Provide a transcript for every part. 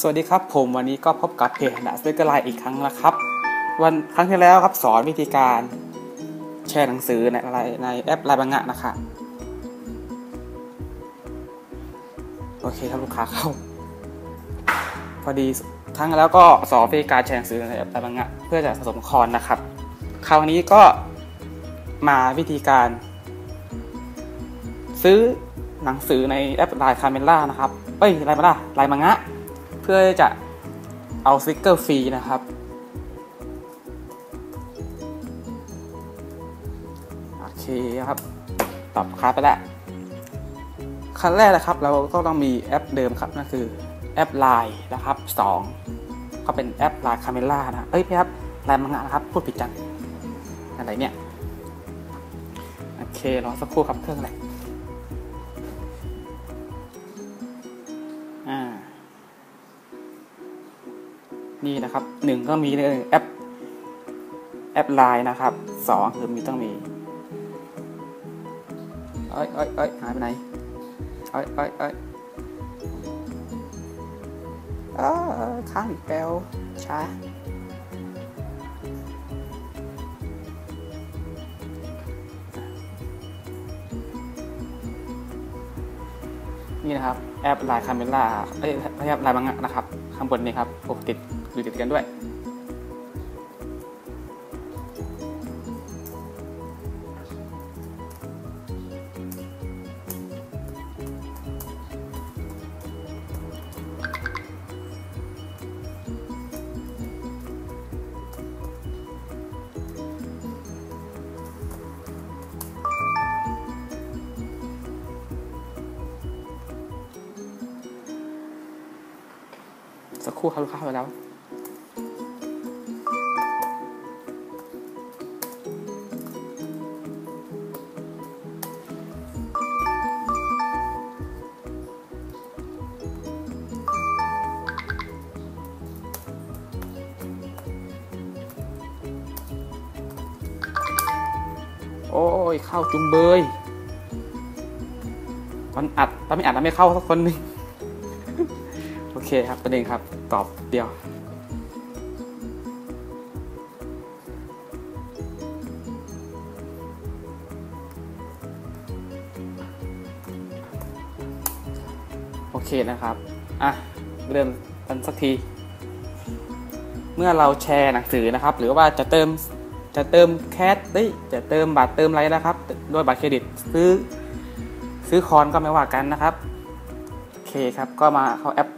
สวัสดีครับผมวันนี้ก็พบกับเพจหนังสือไลน์อีกครั้งนะครับ วันครั้งที่แล้วครับสอนวิธีการแชร์หนังสือในอะไรในแอปไลน์บังงะนะครับโอเคครับลูกค้าเข้า พอดีครั้งแล้วก็สอนวิธีการแชร์หนังสือในแอปไลน์บังงะเพื่อจะสะสมคอนนะครับ คราวนี้ก็มาวิธีการ ซื้อหนังสือในแอปไลน์คาเมล่านะครับเอ้ยไลน์มาล่าไลน์มังงะ เพื่อจะเอาสติกเกอร์ฟรีนะครับ โอเคครับตอบครับไปแล้วขั้นแรกนะครับ เราก็ต้องมีแอปเดิมครับนั่นคือแอป Line นะครับ 2 ก็เป็นแอป Line Camera นะเอ้ยพี่ครับไลน์มังงะนะครับ พูดผิดจังอะไรเนี่ย โอเครอสักครู่ครับเครื่องอะไร นี่นะครับหนึ่งก็มีในแอปแอปไลน์นะครับสองคือมีต้องมีเอ้ยเอ้ยเอ้ยหายไปไหนเอ้ยเอ้ยเอ้ยเออค้างอีกแปลวช้านี่นะครับแอปไลน์คาเมล่าเอ้ยแอปไลน์บังงะนะครับ ข้างบนนี้ครับปกติด อยู่ติดกันด้วย สักครู่ครับลูกค้าไปแล้ว ยเข้าจุงเบยตอนอัดตอนไม่อัดแล้วไม่เข้าสักคนหนึ่งโอเคครับประเด็นครับ ตอบเดียวโอเคนะครับ อะ เริ่มกันสักที เมื่อเราแชร์หนังสือนะครับ หรือว่าจะเติม จะเติมแคสได้จะเติมบัตรเติมอะไรนะครับด้วยบัตรเครดิตซื้อซื้อคอนก็ไม่ว่ากันนะครับโอเคครับก็มาเข้าแอป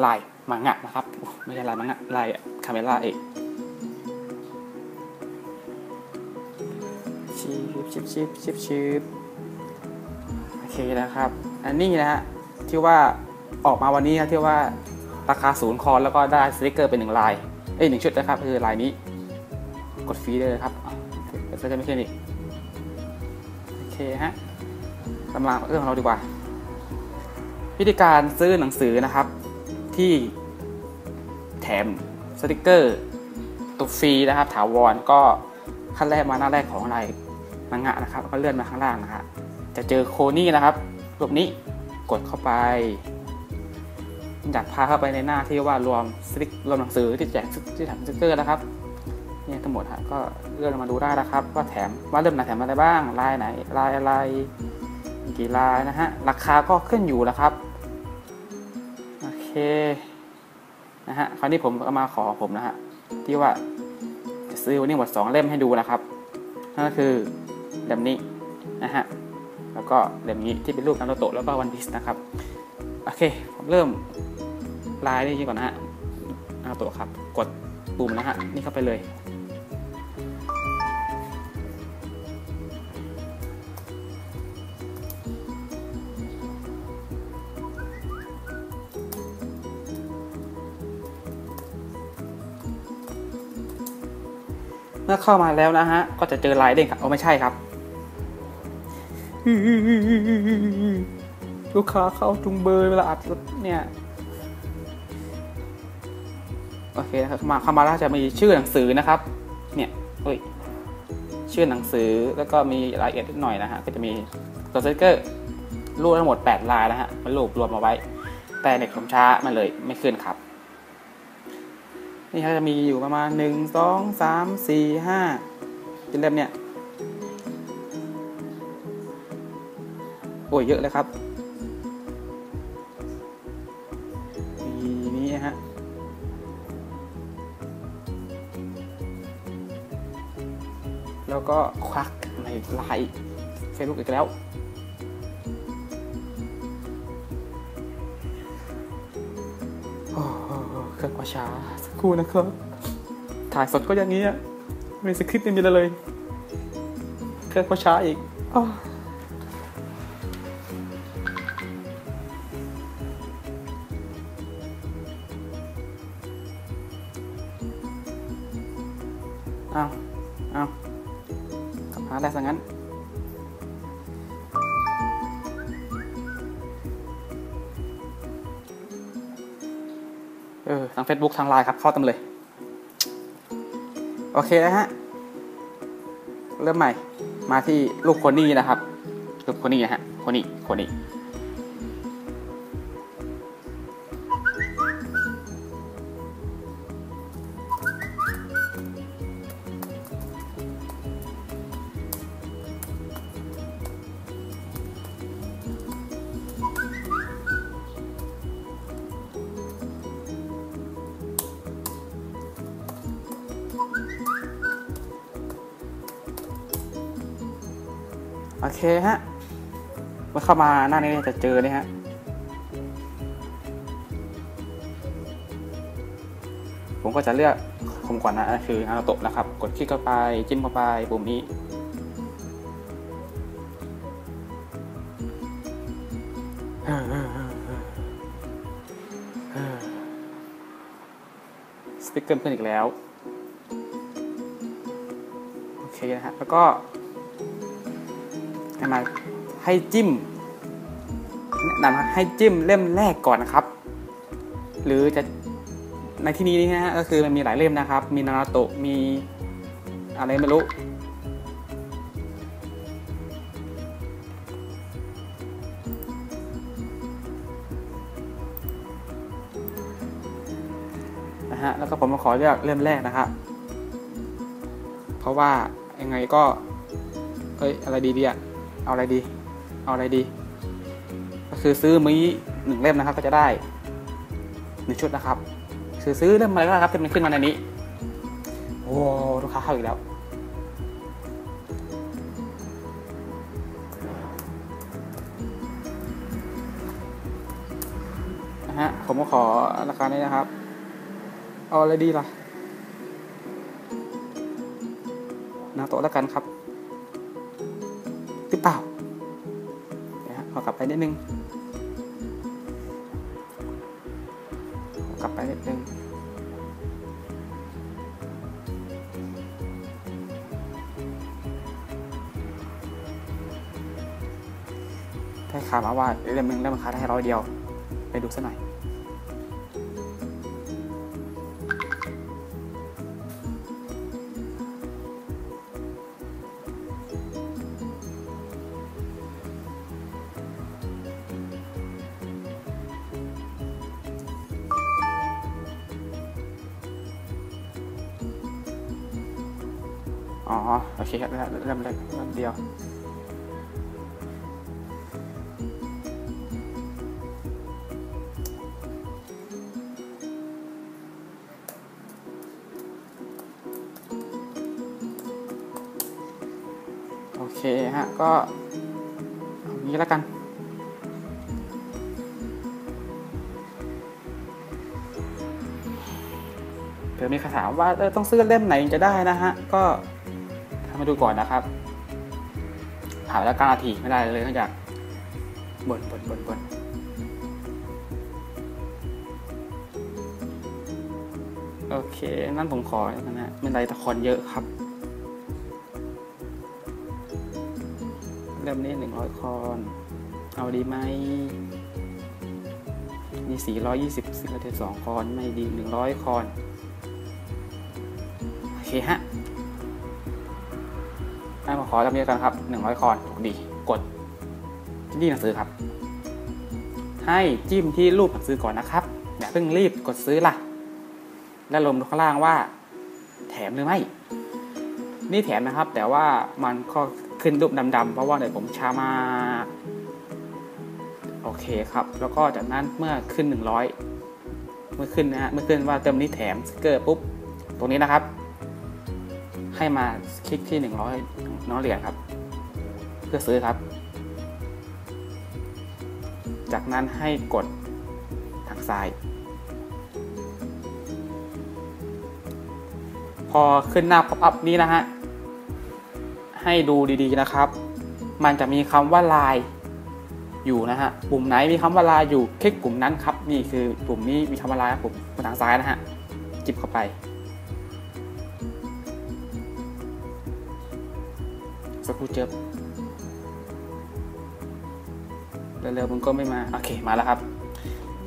ไลน์มังงะนะครับไม่ใช่ไลน์มังงะไลน์คาเมล่าเองชิบชิบชิบชิบชิบโอเคนะครับ อันนี้นะฮะที่ว่าออกมาวันนี้นะที่ว่าราคาศูนย์คอนแล้วก็ได้สติกเกอร์เป็นหนึ่งลายเอ้ยหนึ่งชุดนะครับคือลายนี้ กดฟรีได้เลยครับก็จะไม่ใช่นี่โอเคฮะตำราเรื่องของเราดีกว่า วิธีการซื้อหนังสือนะครับ ที่แถมสติกเกอร์ตัวฟรีนะครับ ถาวรก็ขั้นแรกมาหน้าแรกของอะไรมังงะนะครับแล้วก็เลื่อนมาข้างล่างนะฮะจะเจอโคนี่นะครับรูปนี้กดเข้าไปอยากพาเข้าไปในหน้าที่ว่ารวมสติกรวมหนังสือที่แจกที่แถมสติกเกอร์นะครับ เนี่ยทั้งหมดฮะก็เลื่อนมาดูได้นะครับ ว่าแถมว่าเริ่มไหนแถมอะไรบ้างลายไหนลายอะไรกี่ลายนะฮะราคาก็ขึ้นอยู่แล้วครับโอเคนะฮะคราวนี้ผมก็มาขอผมนะฮะที่ว่าจะซื้อวันนี้หมดสองเล่มให้ดูนะครับนั่นก็คือเล่มนี้นะฮะแล้วก็เล่มนี้ที่เป็นรูปนารูโตะแล้วก็วันพีซนะครับโอเคผมเริ่มลายนี้ก่อนนะฮะนารูโตะครับ กดปุ่มนะฮะนี่เข้าไปเลย อเข้ามาแล้วนะฮะ ก็จะเจอลายเด้งครับเอาไม่ใช่ครับ ลูกค้าเข้าจุงเบยเวลาอัดเนี่ยโอเคครับมาเข้ามาแล้วจะมีชื่อหนังสือนะครับ เนี่ยเฮ้ยชื่อหนังสือแล้วก็มีรายละเอียดนิดหน่อยนะฮะก็จะมีตัวสติกเกอร์รูปทั้งหมด 8 ลายนะฮะมันรูปรวมมาไว้ แต่เน็ตผมช้ามันเลยไม่ขึ้นครับ นี่จะมีอยู่ประมาณหนึ่งสองสามสี่ห้าเป็นเล่มเนี่ยโอ้ยเยอะเลยครับมีนี้ฮะแล้วก็ควักในไลน์เฟซบุ๊กอีกแล้ว เครื่องว่าช้าสักครู่นะครับ ถ่ายสดก็อย่างนี้อะไม่มีสคริปต์ไม่มีอะไรเลยเครื่องว่าช้าอีกอ้อ ทางไลน์ครับ เข้าเต็มเลย โอเคนะฮะ เริ่มใหม่ มาที่รูปคนนี้นะครับรูปคนนี้นะฮะ คนนี้ คนนี้ โอเคฮะเมื่อเข้ามาหน้านี้จะเจอเนี่ยฮะผมก็จะเลือกผมก่อนนะคือนาโตะนะครับ กดคลิกเข้าไปจิ้มเข้าไปปุ่มนี้ สติ๊กเกอร์เพิ่มอีกแล้ว โอเคนะฮะแล้วก็ ให้มาให้จิ้มแนะนำให้จิ้มเล่มแรกก่อนนะครับ หรือจะในที่นี้นะฮะก็คือมันมีหลายเล่มนะครับ มีนาราโตะมีอะไรไม่รู้นะฮะแล้วก็ผมมาขอเลือกเล่มแรกนะครับเพราะว่ายังไงก็เอ้ยอะไรดีดีอะ เอาอะไรดี เอาอะไรดี ก็คือซื้อมีหนึ่งเล่มนะครับ ก็จะได้หนึ่งชุดนะครับคือซื้อเล่มอะไรก็ได้ครับที่มันขึ้นมาในนี้ โอ้ลูกค้าเข้าอีกแล้วนะฮะผมก็ขอราคานี้นะครับ เอาอะไรดีล่ะนาโต๊ะแล้วกันครับ หรือเปล่าเดี๋ยฮะขอกลับไปนิดนึงกลับไปนิดนึงได้ข่าวมาว่าเล่มหนึงเล่มาคาได้ร้อยเดียว ไปดูซะหน่อย ครับเริ่มเริ่มเลยเริ่มเดียวโอเคฮะก็เอาอย่างนี้แล้วกันเดี๋ยวมีคำถามว่าต้องซื้อเล่มไหนจะได้นะฮะ ก็ ทำมาดูก่อนนะครับถามแล้วเก้านาทีไม่ได้เลยนอกจากบ่นบนบนบนโอเค นั่นผมขอนะฮะไม่เป็นไรแต่คนเยอะครับเล่มนี้หนึ่งร้อยคอน เอาดีไหมมีสี่ร้อยยี่สิบสี่ร้อยสองคอน ไม่ดีหนึ่งร้อยคอน โอเคฮะ ให้มาขอจำนี้กันครับ100คอนถูกดีกดที่หนังสือครับ ให้จิ้มที่รูปหนังสือก่อนนะครับอย่าเพิ่งรีบกดซื้อล่ะ และลงข้างล่างว่า แถมหรือไม่ นี่แถมนะครับ แต่ว่ามันก็ขึ้นรูปดำๆเพราะว่าเดี๋ยวผมช้ามาโอเคครับ แล้วก็จากนั้นเมื่อขึ้น 100 เมื่อขึ้นนะฮะ เมื่อขึ้นว่าเติมนี้แถมสติกเกอร์ปุ๊บ ตรงนี้นะครับ ให้มาคลิกที่ 100น้องเหรียญครับ เพื่อซื้อครับ จากนั้นให้กดทางซ้าย พอขึ้นหน้า pop up นี้นะฮะ ให้ดูดีๆนะครับ มันจะมีคำว่าลายอยู่นะฮะ ปุ่มไหนมีคำว่าลายอยู่ คลิกปุ่มนั้นครับ นี่คือปุ่มนี้มีคำว่าลายปุ่มทางซ้ายนะฮะ จิบเข้าไป สักครู่เจอเร็วๆมันก็ไม่มา โอเค มาแล้วครับ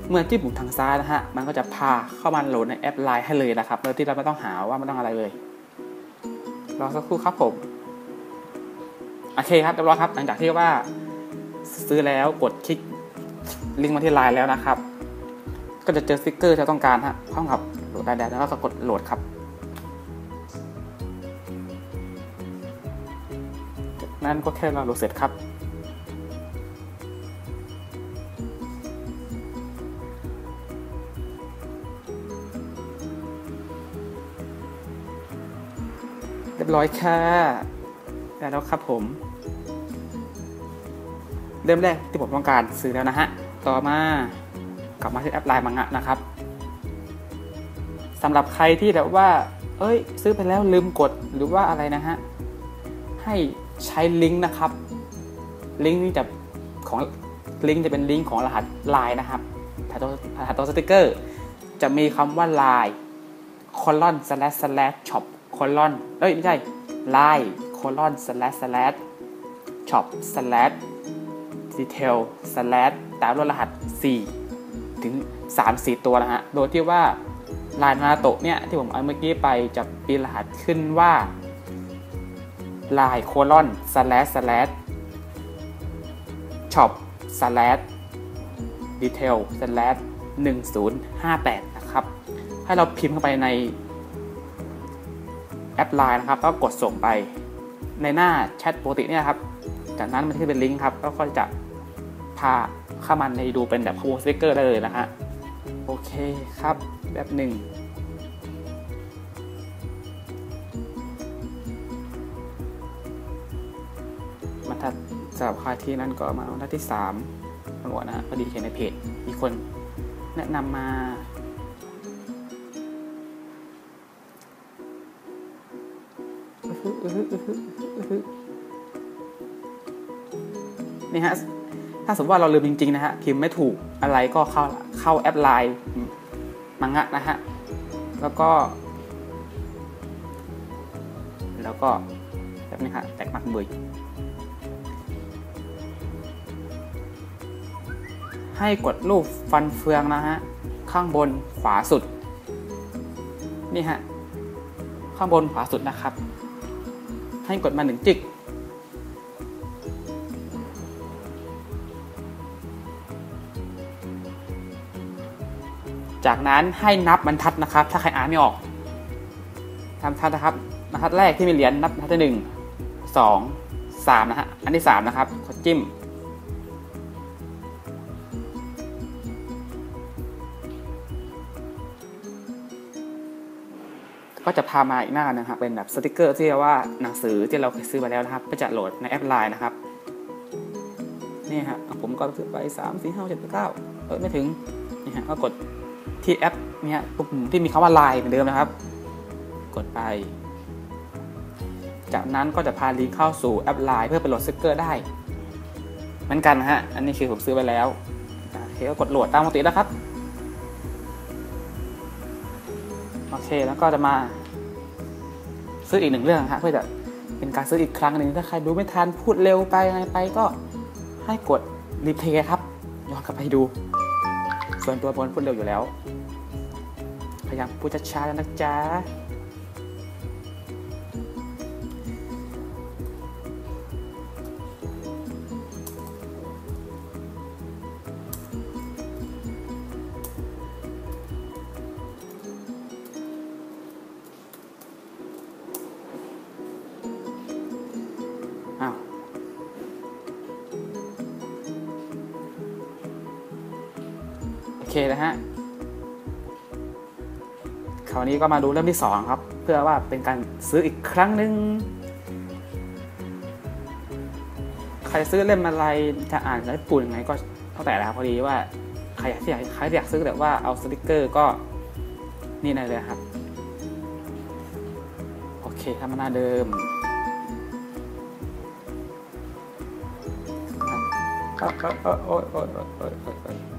เมื่อที่ปุ่มทางซ้ายนะฮะ มันก็จะพาเข้ามาโหลดในแอปไลน์ให้เลยนะครับ โดยที่เราไม่ต้องหาว่าไมันต้องอะไรเลย รอสักครู่ครับผม โอเคครับเรียบร้อยครับ หลังจากที่ว่าซื้อแล้วกดคลิกลิงก์มาที่ไลน์แล้วนะครับ ก็จะเจอสติกเกอร์ที่เราต้องการฮะพร้อมกับโหลดได้แล้วก็กดโหลดครับ นั้นก็แค่เราโหลดเสร็จครับ เรียบร้อยค่ะได้แล้วครับผม เริ่มแรกที่ผมต้องการซื้อแล้วนะฮะ ต่อมากลับมาที่แอปไลน์มังงะนะครับสำหรับใครที่แบบว่า เอ้ย ซื้อไปแล้วลืมกดหรือว่าอะไรนะฮะ ให้ ใช้ลิงก์นะครับ ลิงก์นี้จะของลิงก์จะเป็นลิงก์ของรหัสไลน์นะครับถ้าตัวถ้าตัวสติกเกอร์ จะมีคำว่าไลน์คอลอน slash slash shop คอลอนเอ้ย ไม่ใช่ line คอลอน slash slash shop slash detail slash ตามรหัส 4 ถึง 3 4 ตัวนะฮะ โดยที่ว่าลายนาโตะเนี่ย ที่ผมเอาเมื่อกี้ไปจะปีรหัสขึ้นว่า ลายโคลอน slash slash shop slash detail slash 1058 นะครับ ให้เราพิมพ์เข้าไปในแอปไลน์นะครับ ก็กดส่งไปในหน้าแชทปกติเนี่ยครับ จากนั้นมันที่เป็นลิงก์ครับ ก็จะพาเข้ามาในดูเป็นแบบโฮสติกเกอร์ได้เลยนะฮะ โอเคครับแบบหนึ่ง ที่นั่นก็มาหน้าที่3ทั้งหมดนะฮะพอดีเขียนในเพจมีคนแนะนำมา นี่ฮะ ถ้าสมมติว่าเราลืมจริง ๆ นะฮะพิมพ์ไม่ถูกอะไรก็เข้าเข้าแอปไลน์มังงะนะฮะ แล้วก็ แล้วก็แบบนี้ฮะแตกมักเบย ให้กดรูปฟันเฟืองนะฮะ ข้างบนขวาสุด นี่ฮะ ข้างบนขวาสุดนะครับ ให้กดมาหนึ่งจิก จากนั้นให้นับบรรทัดนะครับ ถ้าใครอ่านไม่ออกทำทัดนะครับบรรทัดแรกที่มีเหรียญนับบรรทัดที่หนึ่งสองสามนะฮะ อันที่สามนะครับกดจิ้ม ก็จะพามาอีกหน้านะครับเป็นแบบสติกเกอร์ที่เรียกว่าหนังสือที่เราเคยซื้อมาแล้วนะครับ ก็จะโหลดในแอปไลน์นะครับนี่ฮะผมก็ซื้อไปสามสี่ห้าเจ็ดเก้าเออไม่ถึงนี่ฮะก็กดที่แอปเนี่ยปุ่มที่มีคำว่าไลน์เหมือนเดิมนะครับ กดไป จากนั้นก็จะพาลิงก์เข้าสู่แอปไลน์เพื่อไปโหลดสติกเกอร์ได้เหมือนกันนะฮะอันนี้คือผมซื้อไปแล้วโอเคก็กดโหลดตามปกติแล้วครับ โอเค แล้วก็จะมาซื้ออีกหนึ่งเรื่องฮะเพื่อจะเป็นการซื้ออีกครั้งหนึ่งถ้าใครดูไม่ทันพูดเร็วไปอะไรไปก็ให้กดรีเพย์ครับย้อนกลับไปดู ส่วนตัวบนพูดเร็วอยู่แล้ว พยายามพูดช้าๆแล้วนะจ๊ะ เคนะฮะคราวนี้ก็มาดูเล่มที่สองครับ เพื่อว่าเป็นการซื้ออีกครั้งหนึ่งใครซื้อเล่มอะไรจะอ่านแล้ปุ่นยังไงก็เท่าแต่แล้วพอดีว่าใครอยากที่อยากใครอยากซื้อแต่ว่าเอาสติกเกอร์ก็นี่ได้เลยครับโอเคทำมาหน้าเดิมครับโอ้โอ้โอ้โอ้โอ้โอ้ย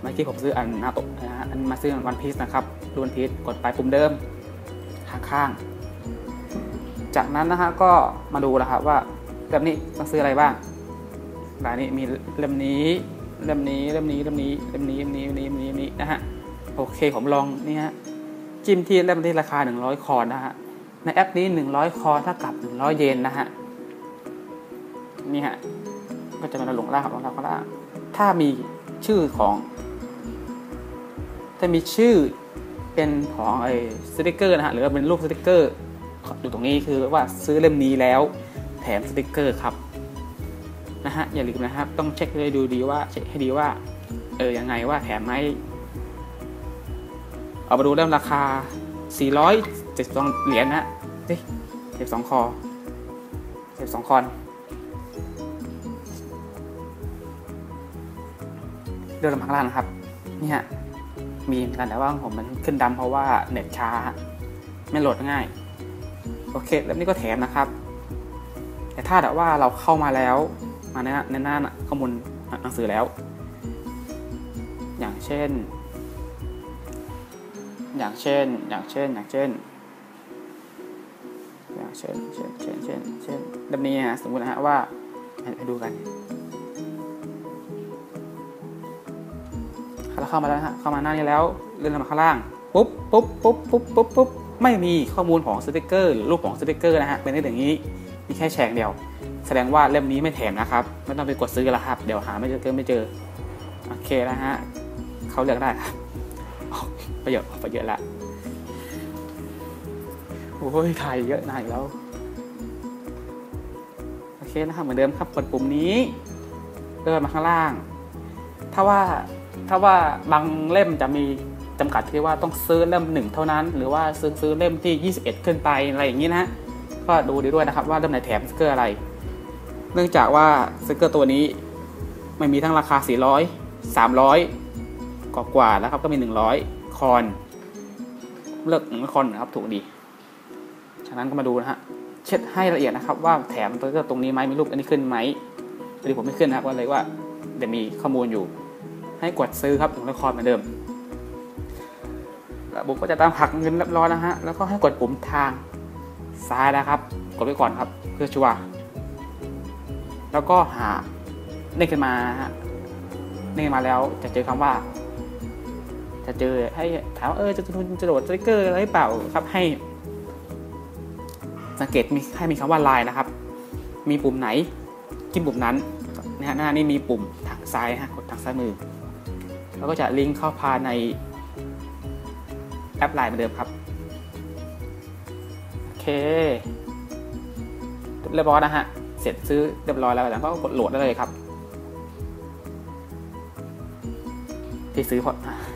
เมื่อกี้ผมซื้ออันนาโตะนะฮะอันมาซื้อวันพีซนะครับดูวันพีซกดไปปุ่มเดิมข้างๆ จากนั้นนะฮะก็มาดูนะครับว่าเล่มนี้ต้องซื้ออะไรบ้างรายนี้มีเล่มนี้เล่มนี้เล่มนี้เล่มนี้เล่มนี้เล่มนี้เล่มนี้เล่มนี้เล่มนี้นะฮะโอเคผมลองนี่ฮะจิ้มที่เล่มที่ราคา 100 คอนนะฮะในแอปนี้ 100 คอนเท่ากับ 100 เยนนะฮะนี่ฮะก็จะมาลงล่างครับลงล่างข้างล่างถ้ามีชื่อของ ถ้ามีชื่อเป็นของไอ้สติกเกอร์นะฮะหรือว่าเป็นรูปสติกเกอร์อยู่ตรงนี้คือว่าซื้อเล่มนี้แล้วแถมสติกเกอร์ครับนะฮะอย่าลืมนะครับ ต้องเช็คให้ดูดีว่าเช็คให้ดีว่าเออยังไงว่าแถมไหมเอามาดูเริ่มราคา 472 เหรียญนะเฮ้ย12คอ12คอนเดินลงมาข้างล่างนะครับนี่ฮะ มีเหมือนกันแต่ว่าผมมันขึ้นดำเพราะว่าเน็ตช้า ไม่โหลดง่าย โอเคแล้วนี่ก็แถมนะครับ แต่ถ้าแบบว่าเราเข้ามาแล้ว มาในในหน้าข้อมูลหนังสือแล้ว อย่างเช่น อย่างเช่น อย่างเช่น อย่างเช่น อย่างเช่น เช่น เช่น เช่นเช่นแบบนี้นะสมมตินะฮะว่าไปดูกัน เราเข้ามาแล้วฮะเข้ามาหน้านี้แล้วเลื่อนมาข้างล่างปุ๊บปุ๊บปุ๊บปุ๊บปุ๊บปุ๊บไม่มีข้อมูลของสติกเกอร์หรือรูปของสติกเกอร์นะฮะเป็นอย่างนี้มีแค่แฉกเดียว แสดงว่าเล่มนี้ไม่แถมนะครับไม่ต้องไปกดซื้อแล้วครับเดี๋ยวหาไม่เจอไม่เจอโอเคนะฮะเขาเลือกได้ครับประโยชน์ประโยชน์ละโอ้ยถ่ายเยอะหน่อยแล้วโอเคนะครับเหมือนเดิมครับกดปุ่มนี้เลื่อนมาข้างล่าง ถ้าว่า ถ้าว่าบางเล่มจะมีจำกัดที่ว่าต้องซื้อเล่มหนึ่งเท่านั้น หรือว่าซื้อซื้อเล่มที่ 21 ขึ้นไปอะไรอย่างนี้นะก็ดูดีด้วยนะครับว่าเล่มไหนแถมสติกเกอร์อะไร เนื่องจากว่าสติกเกอร์ตัวนี้ไม่มีทั้งราคา 400 300กว่ากว่าแล้วครับก็มี 100 คอนเลือกหนึ่งคอนนะครับถูกดีฉะนั้นก็มาดูนะฮะเช็ดให้ละเอียดนะครับ ว่าแถมสติกเกอร์ตรงนี้ไหมมีรูปอันนี้ขึ้นไหมพอดีผมไม่ขึ้นนะครับว่าเลยว่าเดี๋ยวมีข้อมูลอยู่ ให้กดซื้อครับถึงละครเหมือนเดิม ระบบก็จะตามหักเงินเรียบร้อยนะฮะ แล้วก็ให้กดปุ่มทางซ้ายนะครับ กดไว้ก่อนครับ เพื่อชัวร์แล้วก็หาเด้งขึ้นมาฮะเด้งมาแล้วจะเจอคำว่า จะเจอให้ถามว่าเออจะจะโหลดสติกเกอร์อะไรเปล่าครับให้ สังเกตมีให้มีคำว่าไลน์นะครับ มีปุ่มไหนจิ้มปุ่มนั้นนะฮะหน้านี้มีปุ่มทางซ้ายฮะกดทางซ้ายมือ แล้วก็จะลิงก์เข้าพาในแอปไลน์เหมือนเดิมครับ โอเค เรียบร้อยนะฮะ เสร็จซื้อเรียบร้อยแล้วแล้วก็กดโหลดได้เลยครับ ที่ซื้อพอ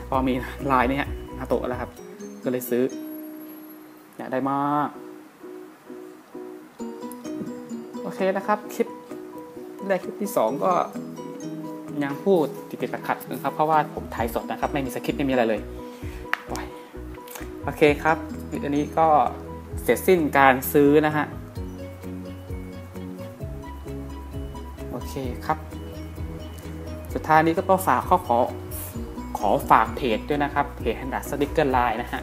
พอมีไลน์นี่ฮะนาโตะแล้วครับ ก็เลยซื้ออยากได้มาก โอเคนะครับ คลิปแรกคลิปที่ 2 ก็ ยังพูดติดติดขัดนะครับเพราะว่าผมถ่ายสดนะครับ ไม่มีสคริปต์ไม่มีอะไรเลยโอเคครับอันนี้ก็เสร็จสิ้นการซื้อนะฮะโอเคครับ สุดท้ายนี้ก็ต้องฝากข้อขอขอฝากเพจด้วยนะครับเพจฮันดัสติกเกอร์ไลน์นะฮะ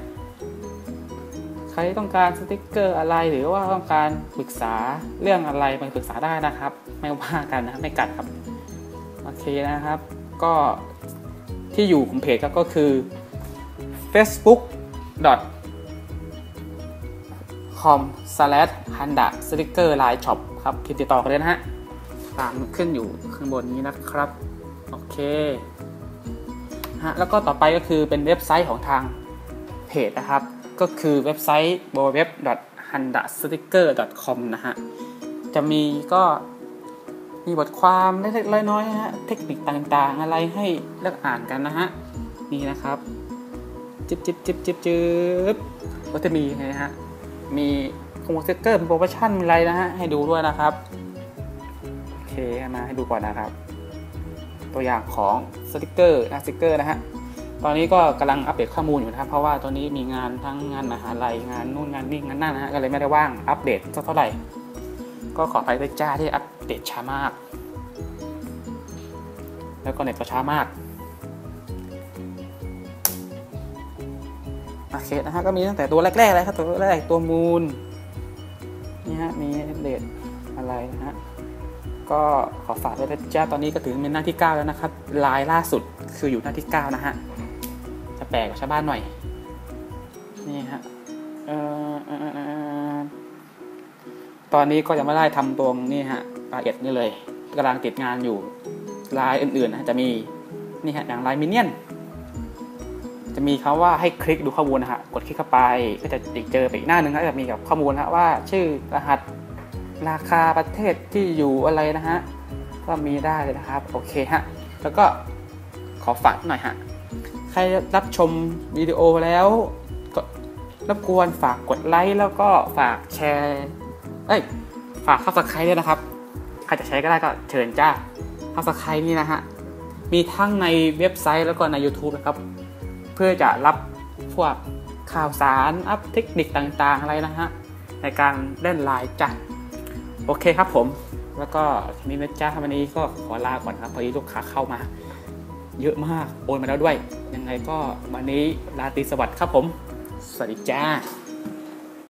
ใครต้องการสติกเกอร์อะไรหรือว่าต้องการปรึกษาเรื่องอะไรมาปรึกษาได้นะครับ ไม่ว่ากันนะไม่กัดครับ เคนะครับ ก็ที่อยู่ของเพจก็คือ facebook com slash handa sticker line shop ครับพิมพ์ติดต่อกันเลยนะฮะ ตามขึ้นอยู่ข้างบนนี้นะครับ โอเคฮะแล้วก็ต่อไปก็คือเป็นเว็บไซต์ของทางเพจนะครับ ก็คือเว็บไซต์ www.handasticker.com นะฮะ จะมีก็ มีบทความเล็กๆน้อยๆฮะเทคนิคต่างๆ อะไรให้เลือกอ่านกันนะฮะนี่นะครับจิบจิบจิบจิบจิบก็จะมีนะฮะมีโปรโมชั่นเกอร์โปรโมชั่นอะไรนะฮะให้ดูด้วยนะครับโอเคมาให้ดูก่อนนะครับ ตัวอย่างของสติกเกอร์นะสติกเกอร์นะฮะตอนนี้ก็กำลังอัปเดตข้อมูลอยู่นะครับ เพราะว่าตอนนี้มีงานทั้งงานมหาลัยงานนู่นงานนี่งานนั่นนะฮะก็เลยไม่ได้ว่างอัปเดตเท่าไหร่ ก็ขอไปด้วยจ้าที่อัปเดตช้ามาก แล้วก็เน็ตก็ช้ามากโอเคนะฮะก็มีตั้งแต่ตัวแรกๆเลยครับตัวแรกตัวมูลนี่ฮะมีอัปเดตอะไรนะฮะก็ขอฝากไว้ด้วยจ้าตอนนี้ก็ถึงเป็นหน้าที่ 9 แล้วนะครับลายล่าสุดคืออยู่หน้าที่ 9 นะฮะจะแปลกกว่าชาวบ้านหน่อย ตอนนี้ก็ยังไม่ได้ทำตรงนี่ฮะรายละเอียดนี่เลยกำลังติดงานอยู่ลายอื่นๆนะจะมีนี่ฮะอย่างลายมินเนี่ยนจะมีคำว่าให้คลิกดูข้อมูลนะฮะกดคลิกเข้าไปก็จะเจอไปอีกหน้าหนึ่งก็จะมีกับข้อมูลนะฮะว่าชื่อรหัสราคาประเทศที่อยู่อะไรนะฮะก็มีได้เลยนะครับ โอเคฮะแล้วก็ขอฝากหน่อยฮะใครรับชมวิดีโอแล้วก็รบกวนฝากกดไลค์แล้วก็ฝากแชร์ เอ้ย ฝากซับสไครด้วยนะครับ ใครจะใช้ก็ได้ก็เชิญจ้าซับสไครนี่นะฮะ มีทั้งในเว็บไซต์แล้วก็ใน YouTube นะครับ เพื่อจะรับพวกข่าวสาร อัพเทคนิคต่างๆ อะไรนะฮะ ในการเล่นไลน์จ้ะโอเคครับผม แล้วก็ทีนี้นะจ้าวันนี้ก็ขอลาก่อนครับ พอดีลูกค้าเข้ามา เยอะมาก โอนมาแล้วด้วย ยังไงก็วันนี้ลาตีสวัสดิ์ครับผม สวัสดีจ้า